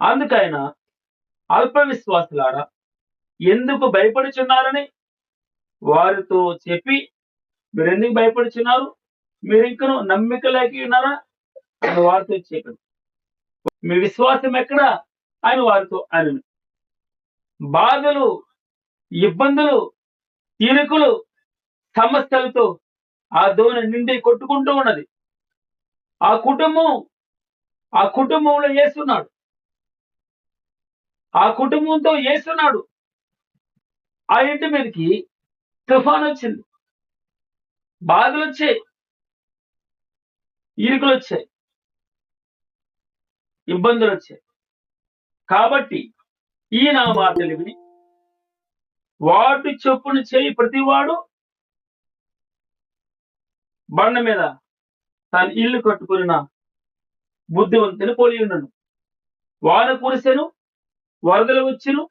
అందుకైన అల్ప విశ్వాసులారా ఎందుకు భయపడుచున్నారని? వారితో చెప్పి మీరు ఎందుకు భయపడుచున్నారు? మీరు ఇంకను నమ్మిక లేక ఉన్నారా? అని వారితో చెప్పండి. మీ విశ్వాసం ఎక్కడ? అని వారితో అని బాధలు ఇబ్బందులు ఇరుకులు సమస్యలతో ఆ దోణి నిండి కొట్టుకుంటూ ఉన్నది. ఆ కుటుంబం ఆ కుటుంబంలో వేస్తున్నాడు ఆ కుటుంబంతో వేస్తున్నాడు ఆ ఇంటి మీదకి తుఫాన్ వచ్చింది. బాధలు వచ్చాయి. ఇరుకులు వచ్చాయి. ఇబ్బందులు వచ్చాయి. కాబట్టి ఈయన మాటలు విని వాటి చొప్పున చేయి ప్రతివాడు బండ మీద తన ఇల్లు కట్టుకున్న బుద్ధివంతుని పోలి ఉన్నాను వాన కురిసెను వరదలు వచ్చును